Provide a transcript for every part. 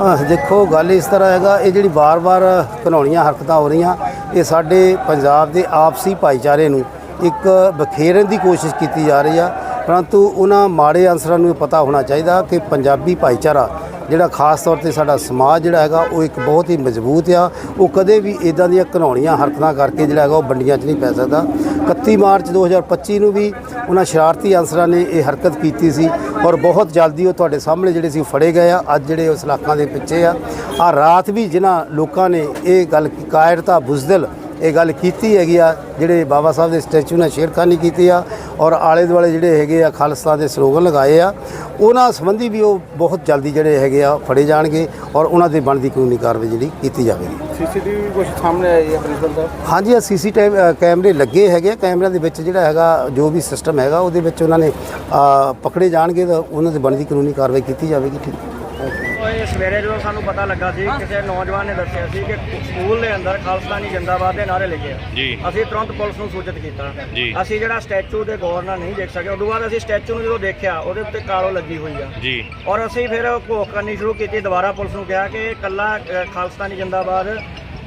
ਆਹ ਦੇਖੋ, ਗੱਲ ਇਸ ਤਰ੍ਹਾਂ ਹੈਗਾ, ਇਹ ਜਿਹੜੀ ਵਾਰ-ਵਾਰ ਘਿਨਾਉਣੀਆਂ ਹਰਕਤਾਂ ਹੋ ਰਹੀਆਂ, ਇਹ ਸਾਡੇ ਪੰਜਾਬ ਦੇ ਆਪਸੀ ਭਾਈਚਾਰੇ ਨੂੰ ਇੱਕ ਬਖੇਰਨ ਦੀ ਕੋਸ਼ਿਸ਼ ਕੀਤੀ ਜਾ ਰਹੀ ਆ, ਪਰੰਤੂ ਉਹਨਾਂ ਮਾੜੇ ਅਨਸਰਾਂ ਨੂੰ ਇਹ ਪਤਾ ਹੋਣਾ ਚਾਹੀਦਾ ਕਿ ਪੰਜਾਬੀ ਭਾਈਚਾਰਾ ਜਿਹੜਾ ਖਾਸ ਤੌਰ ਤੇ ਸਾਡਾ ਸਮਾਜ ਜਿਹੜਾ ਹੈਗਾ, ਉਹ ਇੱਕ ਬਹੁਤ ਹੀ ਮਜ਼ਬੂਤ ਆ। ਉਹ ਕਦੇ ਵੀ ਇਦਾਂ ਦੀਆਂ ਘਿਨਾਉਣੀਆਂ ਹਰਕਤਾਂ ਕਰਕੇ ਜਿਹੜਾ ਹੈਗਾ, ਉਹ ਵੰਡੀਆਂ 'ਚ ਨਹੀਂ ਪੈ ਸਕਦਾ। 31 ਮਾਰਚ 2025 ਨੂੰ ਵੀ ਉਹਨਾਂ ਸ਼ਰਾਰਤੀ ਅਨਸਰਾਂ ਨੇ ਇਹ ਹਰਕਤ ਕੀਤੀ ਸੀ ਔਰ ਬਹੁਤ ਜਲਦੀ ਉਹ ਤੁਹਾਡੇ ਸਾਹਮਣੇ ਜਿਹੜੇ ਸੀ ਫੜੇ ਗਏ ਆ। ਅੱਜ ਜਿਹੜੇ ਉਸ ਇਲਾਕਾਂ ਦੇ ਪਿੱਛੇ ਆ। ਆ ਰਾਤ ਵੀ ਜਿਨ੍ਹਾਂ ਲੋਕਾਂ ਨੇ ਇਹ ਗੱਲ ਕਾਇਰਤਾ, ਬੁਜ਼ਦਿਲ ਇਹ ਗੱਲ ਕੀਤੀ ਹੈਗੀ ਆ ਜਿਹੜੇ ਬਾਬਾ ਸਾਹਿਬ ਦੇ ਸਟੈਚੂ ਨਾਲ ਛੇੜਖਾਨੀ ਕੀਤੀ ਆ ਔਰ ਆਲੇ ਦੁਆਲੇ ਜਿਹੜੇ ਹੈਗੇ ਆ ਖਾਲਸਾ ਦੇ ਸਲੋਗਨ ਲਗਾਏ ਆ ਉਹਨਾਂ ਸੰਬੰਧੀ ਵੀ ਉਹ ਬਹੁਤ ਜਲਦੀ ਜਿਹੜੇ ਹੈਗੇ ਆ ਫੜੇ ਜਾਣਗੇ ਔਰ ਉਹਨਾਂ ਦੇ ਬਣਦੀ ਕਾਨੂੰਨੀ ਕਾਰਵਾਈ ਜਿਹੜੀ ਕੀਤੀ ਜਾਵੇਗੀ ਸੀਸੀਟੀਵੀ ਕੁਝ ਸਾਹਮਣੇ ਆਈ ਹੈ ਪ੍ਰਿੰਸੀਪਲ ਸਾਹਿਬ ਹਾਂਜੀ ਆ ਸੀਸੀਟੀਵੀ ਕੈਮਰੇ ਲੱਗੇ ਹੈਗੇ ਆ। ਕੈਮਰਿਆਂ ਦੇ ਵਿੱਚ ਜਿਹੜਾ ਹੈਗਾ ਜੋ ਵੀ ਸਿਸਟਮ ਹੈਗਾ ਉਹਦੇ ਵਿੱਚ ਉਹਨਾਂ ਨੇ ਪਕੜੇ ਜਾਣਗੇ ਤਾਂ ਉਹਨਾਂ ਦੇ ਬਣਦੀ ਕਾਨੂੰਨੀ ਕਾਰਵਾਈ ਕੀਤੀ ਜਾਵੇਗੀ ਠੀਕ ਸਵੇਰੇ ਜਦੋਂ ਸਾਨੂੰ ਪਤਾ ਲੱਗਾ ਸੀ ਕਿਸੇ ਨੌਜਵਾਨ ਨੇ ਦੱਸਿਆ ਸੀ ਕਿ ਸਕੂਲ ਦੇ ਅੰਦਰ ਖਾਲਸਤਾਨੀ ਜਿੰਦਾਬਾਦ ਦੇ ਨਾਰੇ ਲਿਖੇ ਆ। ਜੀ। ਅਸੀਂ ਤੁਰੰਤ ਪੁਲਿਸ ਨੂੰ ਸੂਚਿਤ ਕੀਤਾ। ਜੀ। ਅਸੀਂ ਜਿਹੜਾ ਸਟੈਚੂ ਦੇ ਗੌਰ ਨਾਲ ਨਹੀਂ ਦੇਖ ਸਕੇ ਉਦੋਂ ਬਾਅਦ ਅਸੀਂ ਸਟੈਚੂ ਨੂੰ ਜਦੋਂ ਦੇਖਿਆ ਉਹਦੇ ਉੱਤੇ ਕਾਲੋ ਲੱਗੀ ਹੋਈ ਆ। ਜੀ। ਔਰ ਅਸੀਂ ਫਿਰ ਘੋਖ ਕਰਨੀ ਸ਼ੁਰੂ ਕੀਤੀ ਦੁਬਾਰਾ ਪੁਲਿਸ ਨੂੰ ਕਿਹਾ ਕਿ ਇਕੱਲਾ ਖਾਲਸਤਾਨੀ ਜਿੰਦਾਬਾਦ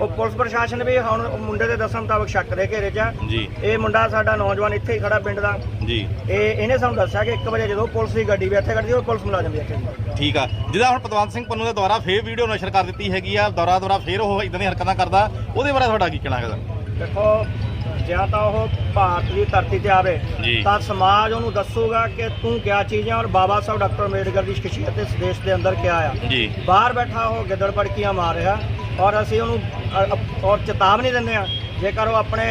ਉਹ ਪੁਲਿਸ ਪ੍ਰਸ਼ਾਸਨ ਵੀ ਹੁਣ ਉਹ ਮੁੰਡੇ ਦੇ ਦੱਸਣ ਮੁਤਾਬਕ ਸ਼ੱਕ ਦੇ ਘੇਰੇ 'ਚ ਆ। ਜੀ। ਇਹ ਮੁੰਡਾ ਸਾਡਾ ਨੌਜਵਾਨ ਇੱਥੇ ਹੀ ਖੜਾ ਪਿੰਡ ਦਾ। ਜੀ। ਇਹ ਇਹਨੇ ਸਾਨੂੰ ਦੱਸਿਆ ਕਿ 1 ਵਜੇ ਜਦੋਂ ਪੁਲਿਸ ਦੀ ਗੱਡੀ ਵੀ ਇੱਥੇ ਖੜਦੀ ਉਹ ਪੁਲਿਸ ਮੁਲਾਜ਼ਮ ਵੀ ਇੱਥੇ ਸੀ ਠੀਕ ਆ। ਜਿਹਦਾ ਹੁਣ ਪਤਵੰਤ ਸਿੰਘ ਪੰਨੂ ਦੇ ਦੁਆਰਾ ਫੇਰ ਵੀਡੀਓ ਨਸ਼ਰ ਕਰ ਦਿੱਤੀ ਹੈਗੀ ਆ ਦੁਆਰਾ ਦੁਆਰਾ ਫੇਰ ਉਹ ਇਦਾਂ ਦੀਆਂ ਹਰਕਤਾਂ ਕਰਦਾ ਉਹਦੇ ਬਾਰੇ ਤੁਹਾਡਾ ਕੀ ਕਹਿਣਾ ਹੈਗਾ? ਦੇਖੋ ਜਾਂ ਤਾਂ ਉਹ ਭਾਰਤ ਦੀ ਧਰਤੀ ਤੇ ਆਵੇ ਜੀ। ਤਾਂ ਸਮਾਜ ਉਹਨੂੰ ਦੱਸੂਗਾ ਕਿ ਤੂੰ ਕਿਆ ਚੀਜ਼ ਹੈ ਔਰ ਬਾਬਾ ਸਾਹਿਬ ਡਾਕਟਰ ਅੰਬੇਡਕਰ ਦੀ ਸ਼ਖਸੀਅਤ ਇਸ ਦੇਸ਼ ਦੇ ਅੰਦਰ ਕਿਆ ਆ। ਜੀ। ਬਾਹਰ ਬੈਠਾ ਉਹ ਗਿੱਦੜ ਪੜਕੀਆਂ ਮਾਰ ਰਿਹਾ ਔਰ ਅਸੀਂ ਉਹਨੂੰ ਔਰ ਚੇਤਾਵਨੀ ਦਿੰਦੇ ਆ ਜੇਕਰ ਉਹ ਆਪਣੇ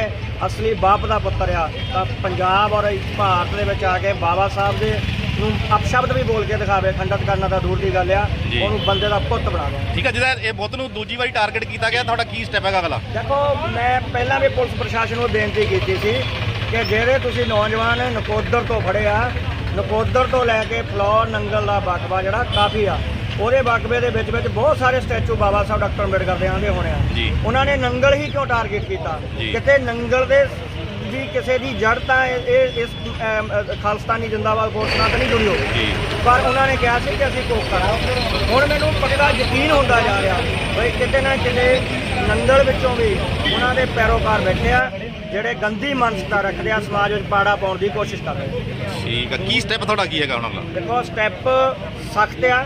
ਅਸਲੀ ਬਾਪ ਦਾ ਪੁੱਤਰ ਆ ਤਾਂ ਪੰਜਾਬ ਔਰ ਭਾਰਤ ਦੇ ਵਿੱਚ ਆ ਕੇ ਬਾਬਾ ਸਾਹਿਬ ਦੇ ਨੂੰ ਅਪਸ਼ਬਦ ਵੀ ਬੋਲ ਕੇ ਦਿਖਾਵੇ ਖੰਡਿਤ ਕਰਨਾ ਤਾਂ ਦੂਰ ਦੀ ਗੱਲ ਆ ਜੀ। ਉਹਨੂੰ ਬੰਦੇ ਦਾ ਪੁੱਤ ਬਣਾ ਦੋ ਠੀਕ ਆ ਜਿਹਦਾ ਇਹ ਬੁੱਧ ਨੂੰ ਦੂਜੀ ਵਾਰੀ ਟਾਰਗੇਟ ਕੀਤਾ ਗਿਆ ਤੁਹਾਡਾ ਕੀ ਸਟੈਪ ਹੈਗਾ ਅਗਲਾ ਦੇਖੋ ਮੈਂ ਪਹਿਲਾਂ ਵੀ ਪੁਲਿਸ ਪ੍ਰਸ਼ਾਸਨ ਨੂੰ ਬੇਨਤੀ ਕੀਤੀ ਸੀ ਕਿ ਜਿਹੜੇ ਤੁਸੀਂ ਨੌਜਵਾਨ ਨਕੋਦਰ ਤੋਂ ਫੜੇ ਆ ਨਕੋਦਰ ਤੋਂ ਲੈ ਕੇ ਫਲੋਰ ਨੰਗਲ ਦਾ ਬਕਵਾ ਜਿਹੜਾ ਕਾਫੀ ਆ ਉਹਦੇ ਬਕਵੇ ਦੇ ਵਿੱਚ ਵਿੱਚ ਬਹੁਤ ਸਾਰੇ ਸਟੈਚੂ ਬਾਬਾ ਸਾਹਿਬ ਡਾਕਟਰ ਅੰਬੇਡਕਰ ਦੇ ਆਂਦੇ ਹੋਣੇ ਆ। ਜੀ। ਉਹਨਾਂ ਨੇ ਨੰਗਲ ਹੀ ਕਿਉਂ ਟਾਰਗੇਟ ਕੀਤਾ। ਕਿਤੇ ਨੰਗਲ ਦੇ ਦੀ ਕਿਸੇ ਦੀ ਜੜ ਤਾਂ ਇਹ ਇਸ ਖਾਲਸਤਾਨੀ ਜਿੰਦਾਬਾਦ ਫੋਰਸ ਨਾਲ ਤਾਂ ਨਹੀਂ ਜੁੜੀ ਹੋਈ। ਪਰ ਉਹਨਾਂ ਨੇ ਕਿਹਾ ਸੀ ਕਿ ਅਸੀਂ ਕੋਕ ਕਰਾਂ ਹੁਣ ਮੈਨੂੰ ਪੱਕਾ ਯਕੀਨ ਹੁੰਦਾ ਜਾ ਰਿਹਾ ਬਈ ਕਿਤੇ ਨਾ ਕਿਤੇ ਨੰਗਲ ਵਿੱਚੋਂ ਵੀ ਉਹਨਾਂ ਦੇ ਪੈਰੋਕਾਰ ਬੈਠੇ ਆ ਜਿਹੜੇ ਗੰਦੀ ਮਾਨਸਤਾ ਰੱਖਦੇ ਆ ਸਮਾਜ ਵਿੱਚ ਪਾੜਾ ਪਾਉਣ ਦੀ ਕੋਸ਼ਿਸ਼ ਕਰ ਰਹੇ ਠੀਕ ਆ। ਕੀ ਸਟੈਪ ਤੁਹਾਡਾ? ਕੀ ਹੈਗਾ ਹੁਣ ਅਗਲਾ ਦੇਖੋ ਸਟੈਪ ਸਖਤ ਆ।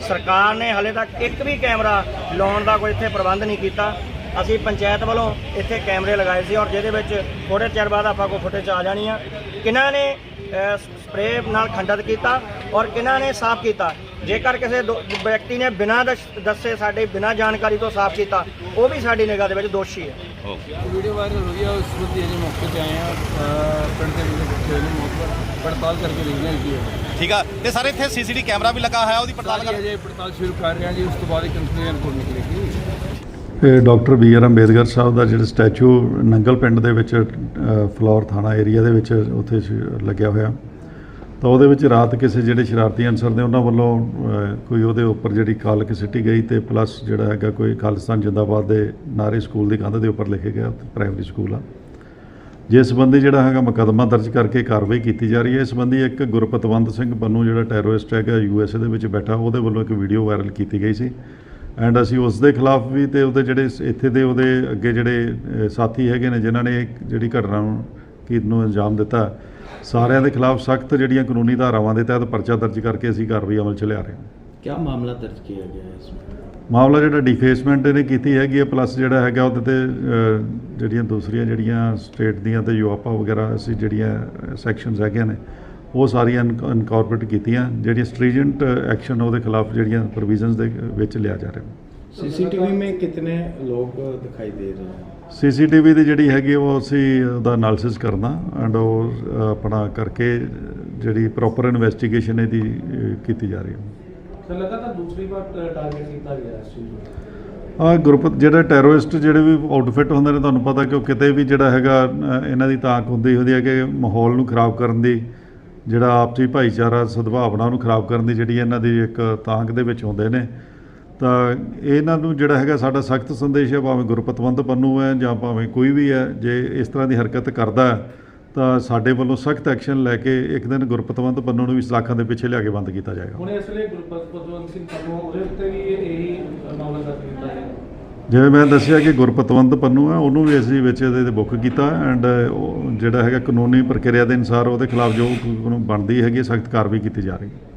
ਸਰਕਾਰ ਨੇ ਹਲੇ ਤੱਕ ਇੱਕ ਵੀ ਕੈਮਰਾ ਲਾਉਣ ਦਾ ਕੋਈ ਇੱਥੇ ਪ੍ਰਬੰਧ ਨਹੀਂ ਕੀਤਾ। ਅਸੀਂ ਪੰਚਾਇਤ ਵੱਲੋਂ ਇੱਥੇ ਕੈਮਰੇ ਲਗਾਏ ਸੀ ਔਰ ਜਿਹਦੇ ਵਿੱਚ ਥੋੜੇ ਚਿਰ ਬਾਅਦ ਆਪਾਂ ਕੋ ਫੁਟੇਜ ਆ ਜਾਣੀ ਆ। ਕਿਹਨਾਂ ਨੇ ਅਹ, ਸਪਰੇਅ ਨਾਲ ਖੰਡਿਤ ਕੀਤਾ ਔਰ ਕਿਹਨਾਂ ਨੇ ਸਾਫ਼ ਕੀਤਾ? ਜੇਕਰ ਕਿਸੇ ਦੋ- ਵਿਅਕਤੀ ਨੇ ਬਿਨਾਂ ਦੱਸ- ਦੱਸੇ ਸਾਡੇ ਬਿਨਾਂ ਜਾਣਕਾਰੀ ਤੋਂ ਸਾਫ਼ ਕੀਤਾ ਉਹ ਵੀ ਸਾਡੀ ਨਿਗਾਹ ਦੇ ਵਿੱਚ ਦੋਸ਼ੀ ਹੈ। ਵੀਡੀਓ ਵਾਇਰਲ ਹੋ ਰਹੀ ਹੈ ਉਸ ਸੰਬੰਧੀ ਅਜੇ ਮੌਕੇ ਤੇ ਆਏ ਆ ਪਿੰਡ ਦੇ ਵਿੱਚ ਬੱਚੇ ਨੇ ਮੌਕੇ ਪੜਤਾਲ ਕਰਕੇ ਦੇਖਦੇ ਹਾਂ ਕੀ ਹੈ ਠੀਕ ਆ ਤੇ ਸਾਰੇ ਇੱਥੇ ਸੀਸੀਟੀ ਕੈਮਰਾ ਵੀ ਲੱਗਾ ਹੋਇਆ ਉਹਦੀ ਪੜਤਾਲ ਸਾਰੀ ਕਰ ਅਜੇ ਪੜਤਾਲ ਸ਼ੁਰੂ ਕਰ ਰਹੇ ਹਾਂ ਜੀ ਉਸ ਤੋਂ ਬਾਅਦ ਇੱਕ ਕੰਕਲੂਜਨ ਰਿਪੋਰਟ ਨਿਕਲੇਗੀ ਇਹ doctor B R Ambedkar Sahib ਦਾ ਜਿਹੜਾ ਸਟੈਚੂ ਨੰਗਲ ਪਿੰਡ ਦੇ ਵਿੱਚ ਅ, ਫਲੋਰ ਥਾਣਾ ਏਰੀਆ ਦੇ ਵਿੱਚ ਉੱਥੇ ਸ਼- ਲੱਗਿਆ ਹੋਇਆ ਤਾਂ ਉਹਦੇ ਵਿੱਚ ਰਾਤ ਕਿਸੇ ਜਿਹੜੇ ਸ਼ਰਾਰਤੀ ਅਨਸਰ ਨੇ ਉਹਨਾਂ ਵੱਲੋਂ ਕੋਈ ਉਹਦੇ ਉੱਪਰ ਜਿਹੜੀ ਕਾਲਕ ਸਿੱਟੀ ਗਈ ਤੇ ਪਲੱਸ ਜਿਹੜਾ ਹੈਗਾ ਕੋਈ ਖਾਲਿਸਤਾਨ ਜਿੰਦਾਬਾਦ ਦੇ ਨਾਰੇ ਸਕੂਲ ਦੀ ਕੰਧ ਦੇ ਉੱਪਰ ਲਿਖੇ ਗਿਆ ਪ੍ਰਾਇਮਰੀ ਸਕੂਲ ਆ। ਜਿਸ ਸੰਬੰਧੀ ਜਿਹੜਾ ਹੈਗਾ ਮੁਕੱਦਮਾ ਦਰਜ ਕਰਕੇ ਕਾਰਵਾਈ ਕੀਤੀ ਜਾ ਰਹੀ ਹੈ, ਇਸ ਸੰਬੰਧੀ ਇੱਕ ਗੁਰਪਤਵੰਤ ਸਿੰਘ ਪੰਨੂ ਜਿਹੜਾ ਟੈਰੋਰਿਸਟ ਹੈਗਾ ਯੂ ਐਸ ਏ ਦੇ ਵਿੱਚ ਬੈਠਾ, ਉਹਦੇ ਵੱਲੋਂ ਇੱਕ ਵੀਡੀਓ ਵਾਇਰਲ ਕੀਤੀ ਗਈ ਸੀ। ਐਂਡ ਅਸੀਂ ਉਸ ਦੇ ਖਿਲਾਫ ਵੀ ਤੇ ਉਹਦੇ ਜਿਹੜੇ ਇੱਥੇ ਦੇ ਉਹਦੇ ਅੱਗੇ ਜਿਹੜੇ ਸਾਥੀ ਹੈਗੇ ਨੇ, ਜਿਨ੍ਹਾਂ ਨੇ ਜਿਹੜੀ ਘਟਨਾ ਨੂੰ, ਕੀ ਨੂੰ ਅੰਜਾਮ ਦਿੱਤਾ ਸਾਰਿਆਂ ਦੇ ਖਿਲਾਫ ਸਖਤ ਜਿਹੜੀਆਂ ਕਾਨੂੰਨੀ ਧਾਰਾਵਾਂ ਦੇ ਤਹਿਤ ਪਰਚਾ ਦਰਜ ਕਰਕੇ ਅਸੀਂ ਕਾਰਵਾਈ ਅਮਲ 'ਚ ਲਿਆ ਰਹੇ ਹਾਂ क्या मामला दर्ज किया गया है इसमें ਮਾਮਲਾ ਜਿਹੜਾ ਡਿਫੇਸਮੈਂਟ ਇਹਨੇ ਕੀਤੀ ਹੈਗੀ ਹੈ ਪਲੱਸ ਜਿਹੜਾ ਹੈਗਾ ਉਹਦੇ ਤੇ ਅ, ਜਿਹੜੀਆਂ ਦੂਸਰੀਆਂ ਜਿਹੜੀਆਂ ਸਟੇਟ ਦੀਆਂ ਤੇ ਯੂਆਪਾ ਵਗੈਰਾ ਅਸੀਂ ਜਿਹੜੀਆਂ ਸੈਕਸ਼ਨਸ ਹੈਗੀਆਂ ਨੇ ਉਹ ਸਾਰੀਆਂ ਇਨਕੋਰਪੋਰੇਟ ਕੀਤੀਆਂ ਜਿਹੜੀਆਂ ਸਟ੍ਰੀਜੈਂਟ ਐਕਸ਼ਨ ਉਹਦੇ ਖਿਲਾਫ ਜਿਹੜੀਆਂ ਪ੍ਰੋਵੀਜ਼ਨਸ ਦੇ ਵਿੱਚ ਲਿਆ ਜਾ ਰਿਹਾ सीसीटीवी में कितने लोग दिखाई दे रहे हैं ਸੀਸੀਟੀਵੀ ਦੀ ਜਿਹੜੀ ਹੈਗੀ ਉਹ ਅਸੀਂ ਉਹਦਾ ਐਨਾਲਿਸਿਸ ਕਰਨਾ ਐਂਡ ਉਹ ਆਪਣਾ ਕਰਕੇ ਜਿਹੜੀ ਪ੍ਰੋਪਰ ਇਨਵੈਸਟੀਗੇਸ਼ਨ ਇਹਦੀ ਕੀਤੀ ਜਾ ਰਹੀ ਹੈ। ਸਰ ਲਗਾਤਾਰ ਦੂਸਰੀ ਵਾਰ ਟਾਰਗੇਟ ਕੀਤਾ ਗਿਆ ਇਸ ਚੀਜ਼ ਨੂੰ? ਆ ਗਰੁੱਪ ਜਿਹੜੇ ਟੈਰਰਿਸਟ ਜਿਹੜੇ ਵੀ ਆਊਟਫਿਟ ਹੁੰਦੇ ਨੇ ਤੁਹਾਨੂੰ ਪਤਾ ਕਿ ਉਹ ਕਿਤੇ ਵੀ ਜਿਹੜਾ ਹੈਗਾ ਇਹਨਾਂ ਦੀ ਤਾਕ ਹੁੰਦੀ ਹੁੰਦੀ ਹੈ ਕਿ ਮਾਹੌਲ ਨੂੰ ਖਰਾਬ ਕਰਨ ਦੀ ਜਿਹੜਾ ਆਪਸੀ ਭਾਈਚਾਰਾ ਸਦਭਾਵਨਾ ਨੂੰ ਖਰਾਬ ਕਰਨ ਦੀ ਜਿਹੜੀ ਇਹਨਾਂ ਦੀ ਇੱਕ ਤਾਂਗ ਦੇ ਵਿੱਚ ਹੁੰਦੇ ਨੇ ਤਾਂ ਇਹਨਾਂ ਨੂੰ ਜਿਹੜਾ ਹੈਗਾ ਸਾਡਾ ਸਖਤ ਸੰਦੇਸ਼ ਹੈ ਭਾਵੇਂ ਗੁਰਪਤਵੰਤ ਪੰਨੂ ਹੈ ਜਾਂ ਭਾਵੇਂ ਕੋਈ ਵੀ ਹੈ ਜੇ ਇਸ ਤਰ੍ਹਾਂ ਦੀ ਹਰਕਤ ਕਰਦਾ ਤਾਂ ਸਾਡੇ ਵੱਲੋਂ ਸਖਤ ਐਕਸ਼ਨ ਲੈ ਕੇ ਇੱਕ ਦਿਨ ਗੁਰਪਤਵੰਤ ਪੰਨੂ ਨੂੰ ਵੀ ਸਲਾਖਾਂ ਦੇ ਪਿੱਛੇ ਲਿਆ ਕੇ ਬੰਦ ਕੀਤਾ ਜਾਏਗਾ। ਹੁਣ ਇਸ ਵੇਲੇ ਗੁਰਪਤ ਪਦਵੰਤ ਸਿੰਘ ਪੰਨੂ ਉਹਦੇ ਉੱਤੇ ਵੀ ਇਹੀ ਮਾਮਲਾ ਦਰਜ ਕੀਤਾ ਹੈ ਜਿਵੇਂ ਮੈਂ ਦੱਸਿਆ ਕਿ ਗੁਰਪਤਵੰਤ ਪੰਨੂ ਹੈ ਉਹਨੂੰ ਵੀ ਅਸੀਂ ਵਿੱਚ ਇਹਦੇ ਤੇ ਬੁੱਕ ਕੀਤਾ ਐਂਡ ਜਿਹੜਾ ਹੈਗਾ ਕਾਨੂੰਨੀ ਪ੍ਰਕਿਰਿਆ ਦੇ ਅਨੁਸਾਰ ਉਹਦੇ ਖਿਲਾਫ ਜੋ ਬਣਦੀ ਹੈਗੀ ਸਖਤ ਕਾਰਵਾਈ ਕੀਤੀ ਜਾ ਰਹੀ ਹੈ।